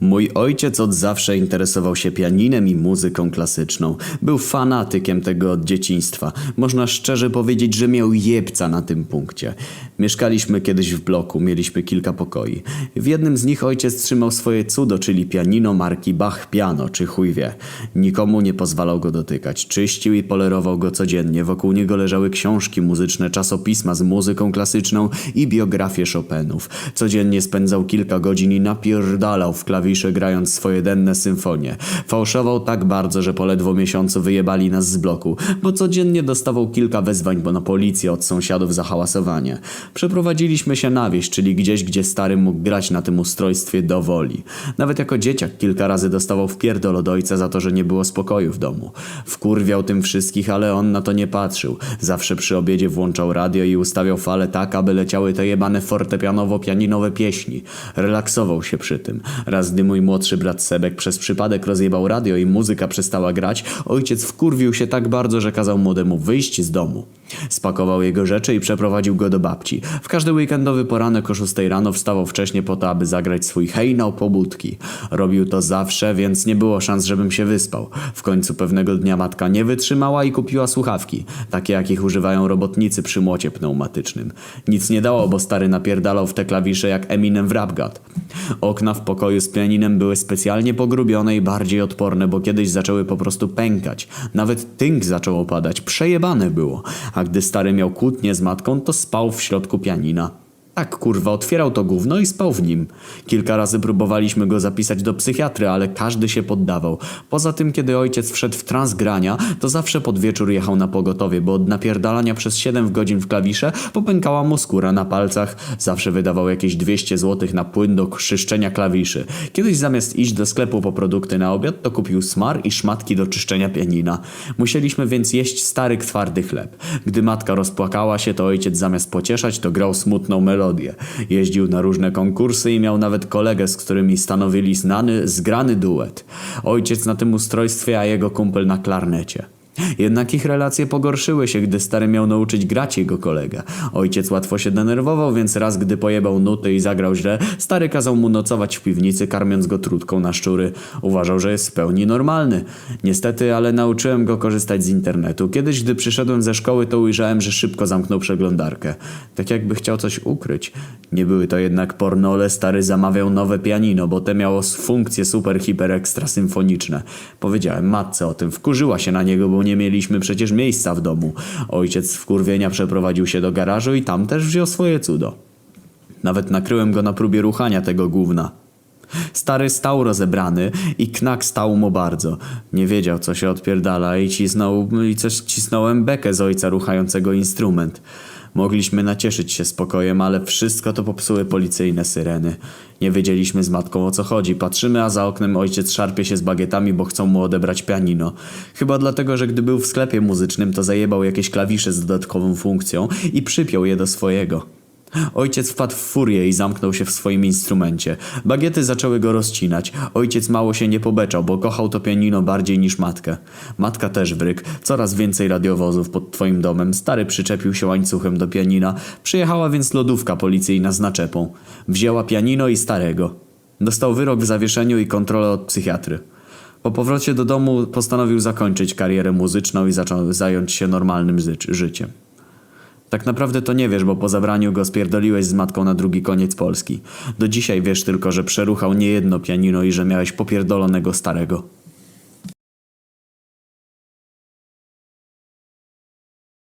Mój ojciec od zawsze interesował się pianinem i muzyką klasyczną. Był fanatykiem tego od dzieciństwa. Można szczerze powiedzieć, że miał jebca na tym punkcie. Mieszkaliśmy kiedyś w bloku, mieliśmy kilka pokoi. W jednym z nich ojciec trzymał swoje cudo, czyli pianino marki Bach Piano, czy chuj wie. Nikomu nie pozwalał go dotykać. Czyścił i polerował go codziennie. Wokół niego leżały książki muzyczne, czasopisma z muzyką klasyczną i biografie Chopinów. Codziennie spędzał kilka godzin i napierdalał w klawisze grając swoje denne symfonie. Fałszował tak bardzo, że po ledwo miesiącu wyjebali nas z bloku, bo codziennie dostawał kilka wezwań na policję od sąsiadów za hałasowanie. Przeprowadziliśmy się na wieś, czyli gdzieś, gdzie stary mógł grać na tym ustrojstwie do woli. Nawet jako dzieciak kilka razy dostawał wpierdol od ojca za to, że nie było spokoju w domu. Wkurwiał tym wszystkich, ale on na to nie patrzył. Zawsze przy obiedzie włączał radio i ustawiał fale tak, aby leciały te jebane fortepianowo-pianinowe pieśni. Relaksował się przy tym. Raz gdy mój młodszy brat Sebek przez przypadek rozjebał radio i muzyka przestała grać, ojciec wkurwił się tak bardzo, że kazał młodemu wyjść z domu. Spakował jego rzeczy i przeprowadził go do babci. W każdy weekendowy poranek o 6 rano wstawał wcześnie po to, aby zagrać swój hejnał pobudki. Robił to zawsze, więc nie było szans, żebym się wyspał. W końcu pewnego dnia matka nie wytrzymała i kupiła słuchawki, takie jakich używają robotnicy przy młocie pneumatycznym. Nic nie dało, bo stary napierdalał w te klawisze jak Eminem w Rap God. Okna w pokoju z pianinem były specjalnie pogrubione i bardziej odporne, bo kiedyś zaczęły po prostu pękać. Nawet tynk zaczął opadać, przejebane było. A gdy stary miał kłótnię z matką, to spał w środku pianina. Tak, kurwa, otwierał to gówno i spał w nim. Kilka razy próbowaliśmy go zapisać do psychiatry, ale każdy się poddawał. Poza tym, kiedy ojciec wszedł w trans grania, to zawsze pod wieczór jechał na pogotowie, bo od napierdalania przez 7 godzin w klawisze popękała mu skóra na palcach. Zawsze wydawał jakieś 200 zł na płyn do czyszczenia klawiszy. Kiedyś zamiast iść do sklepu po produkty na obiad, to kupił smar i szmatki do czyszczenia pianina. Musieliśmy więc jeść stary, twardy chleb. Gdy matka rozpłakała się, to ojciec zamiast pocieszać, to grał smutną melodię. Jeździł na różne konkursy i miał nawet kolegę, z którymi stanowili znany, zgrany duet. Ojciec na tym ustrojstwie, a jego kumpel na klarnecie. Jednak ich relacje pogorszyły się, gdy stary miał nauczyć grać jego kolegę. Ojciec łatwo się denerwował, więc raz gdy pojebał nuty i zagrał źle, stary kazał mu nocować w piwnicy, karmiąc go trutką na szczury. Uważał, że jest w pełni normalny. Niestety, ale nauczyłem go korzystać z internetu. Kiedyś, gdy przyszedłem ze szkoły, to ujrzałem, że szybko zamknął przeglądarkę. Tak jakby chciał coś ukryć. Nie były to jednak pornole, stary zamawiał nowe pianino, bo te miało funkcje super, hiper, ekstra symfoniczne. Powiedziałem matce o tym, wkurzyła się na niego, bo nie mieliśmy przecież miejsca w domu. Ojciec z wkurwienia przeprowadził się do garażu i tam też wziął swoje cudo. Nawet nakryłem go na próbie ruchania tego gówna. Stary stał rozebrany i knak stał mu bardzo. Nie wiedział, co się odpierdala i cisnął, i coś cisnąłem bekę z ojca ruchającego instrument. Mogliśmy nacieszyć się spokojem, ale wszystko to popsuły policyjne syreny. Nie wiedzieliśmy z matką o co chodzi. Patrzymy, a za oknem ojciec szarpie się z bagietami, bo chcą mu odebrać pianino. Chyba dlatego, że gdy był w sklepie muzycznym, to zajebał jakieś klawisze z dodatkową funkcją i przypiął je do swojego. Ojciec wpadł w furię i zamknął się w swoim instrumencie. Bagiety zaczęły go rozcinać. Ojciec mało się nie pobeczał, bo kochał to pianino bardziej niż matkę. Matka też wryk. Coraz więcej radiowozów pod twoim domem. Stary przyczepił się łańcuchem do pianina. Przyjechała więc lodówka policyjna z naczepą. Wzięła pianino i starego. Dostał wyrok w zawieszeniu i kontrolę od psychiatry. Po powrocie do domu postanowił zakończyć karierę muzyczną i zaczął zająć się normalnym życiem. Tak naprawdę to nie wiesz, bo po zabraniu go spierdoliłeś z matką na drugi koniec Polski. Do dzisiaj wiesz tylko, że przeruchał niejedno pianino i że miałeś popierdolonego starego.